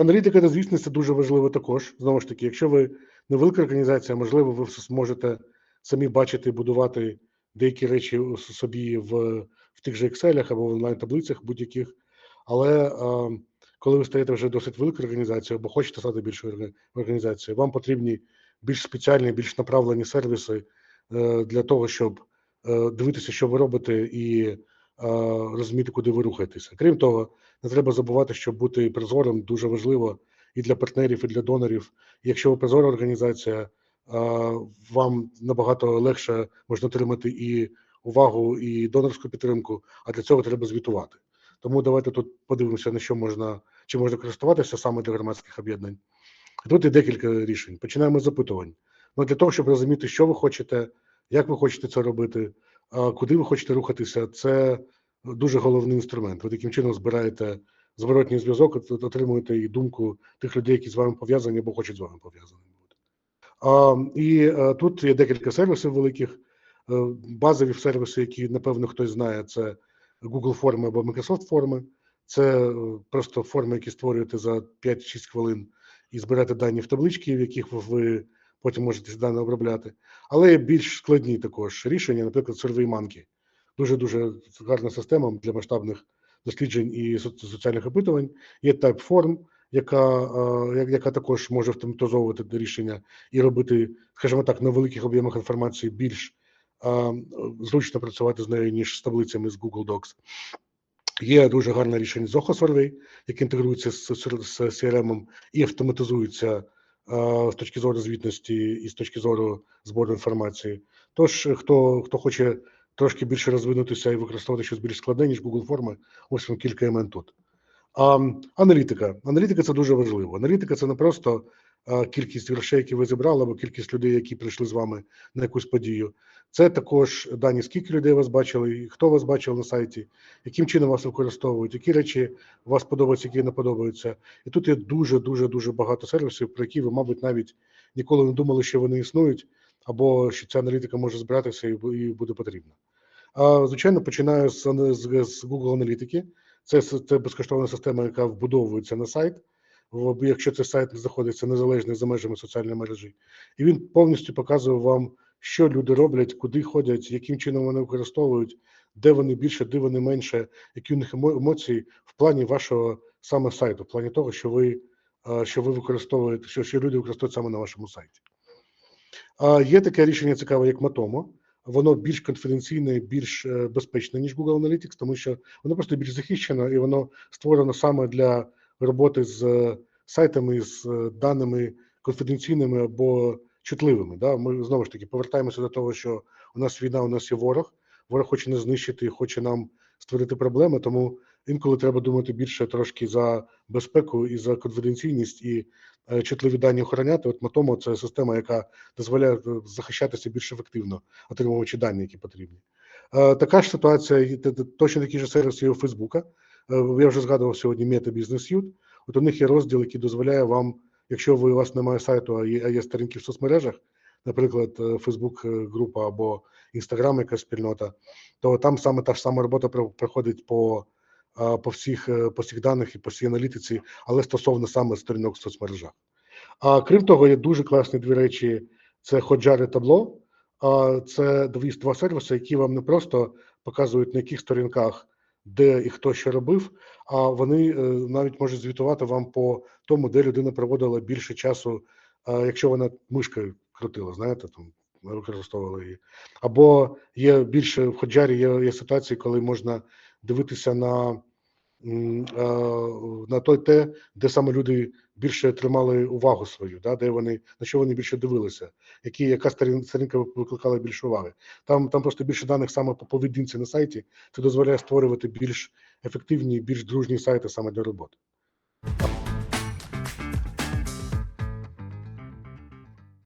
Аналітика та звісно, це дуже важливо також. Знову ж таки, якщо ви невелика організація, можливо, ви зможете самі бачити будувати деякі речі собі в, в тих же Excel або в онлайн-таблицях будь-яких. Але а, коли ви стаєте вже досить великою організацією або хочете стати більшою орга- організацією, вам потрібні більш спеціальні, більш направлені сервіси е, для того, щоб е, дивитися, що ви робите, і е, розуміти, куди ви рухаєтеся. Крім того, не треба забувати, що бути прозорим дуже важливо і для партнерів, і для донорів. Якщо ви прозора організація, вам набагато легше можна отримати і увагу, і донорську підтримку, а для цього треба звітувати. Тому давайте тут подивимося, на що можна чи можна користуватися саме для громадських об'єднань. Тут є декілька рішень. Починаємо з запитувань. Ну для того, щоб розуміти, що ви хочете, як ви хочете це робити, куди ви хочете рухатися, це дуже головний інструмент. Ви таким чином збираєте зворотній зв'язок, отримуєте і думку тих людей, які з вами пов'язані або хочуть з вами пов'язані бути. І е, тут є декілька сервісів великих. Е, Базові сервіси, які напевно хтось знає, це Google форми або Microsoft форми. Це е, просто форми, які створюєте за 5-6 хвилин і збираєте дані в таблички, в яких ви- ви потім можете ці дані обробляти. Але є більш складні також рішення, наприклад, SurveyMonkey. Дуже дуже гарна система для масштабних досліджень і соціальних опитувань. Є Typeform, яка, яка також може автоматизовувати рішення і робити, скажімо так, на великих об'ємах інформації більш зручно працювати з нею, ніж з таблицями з Google Docs. Є дуже гарне рішення Zoho Survey, яке інтегрується з, CRM і автоматизується з точки зору звітності і з точки зору збору інформації. Тож, хто, хто хоче трошки більше розвинутися і використовувати щось більш складне, ніж Google форми, ось вам кілька імен тут. А, аналітика. Аналітика це дуже важливо. Аналітика це не просто кількість грошей, які ви зібрали, або кількість людей, які прийшли з вами на якусь подію. Це також дані, скільки людей вас бачили, хто вас бачив на сайті, яким чином вас використовують, які речі вас подобаються, які не подобаються. І тут є дуже дуже дуже багато сервісів, про які ви, мабуть, навіть ніколи не думали, що вони існують, або що ця аналітика може збиратися і буде потрібна. А, Звичайно, починаю з, з, з Google аналітики. Це, це безкоштовна система, яка вбудовується на сайт. В- Якщо цей сайт знаходиться незалежно за межами соціальної мережі, і він повністю показує вам, що люди роблять, куди ходять, яким чином вони використовують, де вони більше, де вони менше, які у них емоції в плані вашого саме сайту, в плані того, що ви, що ви використовуєте, що, що люди використовують саме на вашому сайті. А Є таке рішення цікаве, як Matomo. Воно більш конфіденційне, більш е, безпечне, ніж Google Analytics, тому що воно просто більш захищено і воно створено саме для роботи з е, сайтами, з е, даними конфіденційними або чутливими. Да? Ми знову ж таки повертаємося до того, що у нас війна, у нас є ворог. Ворог хоче нас знищити, хоче нам створити проблеми. Тому інколи треба думати більше трошки за безпеку і за конфіденційність і е, чутливі дані охороняти. От Matomo – це система, яка дозволяє захищатися більш ефективно, отримуючи дані, які потрібні. Така ж ситуація, точно такий же сервіс є у Фейсбука. Е, Я вже згадував сьогодні Meta Suite. От у них є розділ, який дозволяє вам, якщо ви у вас немає сайту, а є, а є сторінки в соцмережах, наприклад, е, Facebook група або Instagram якась спільнота, то там саме та ж сама робота проходить по, е, по всіх е, по всіх даних і по всій аналітиці, але стосовно саме сторінок в соцмережах. А крім того, є дуже класні дві речі: це Hotjar і. А це два сервіси, які вам не просто показують на яких сторінках, де і хто що робив, а вони е, навіть можуть звітувати вам по тому, де людина проводила більше часу, е, якщо вона мишкою крутила, знаєте, там використовувала її. Або є більше в Ходжарі є, є ситуації, коли можна дивитися на, на той те, де саме люди більше тримали увагу свою, да, де вони на що вони більше дивилися, які яка сторін- сторінка викликала більше уваги. Там там просто більше даних саме по поведінці на сайті. Це дозволяє створювати більш ефективні, більш дружні сайти саме для роботи.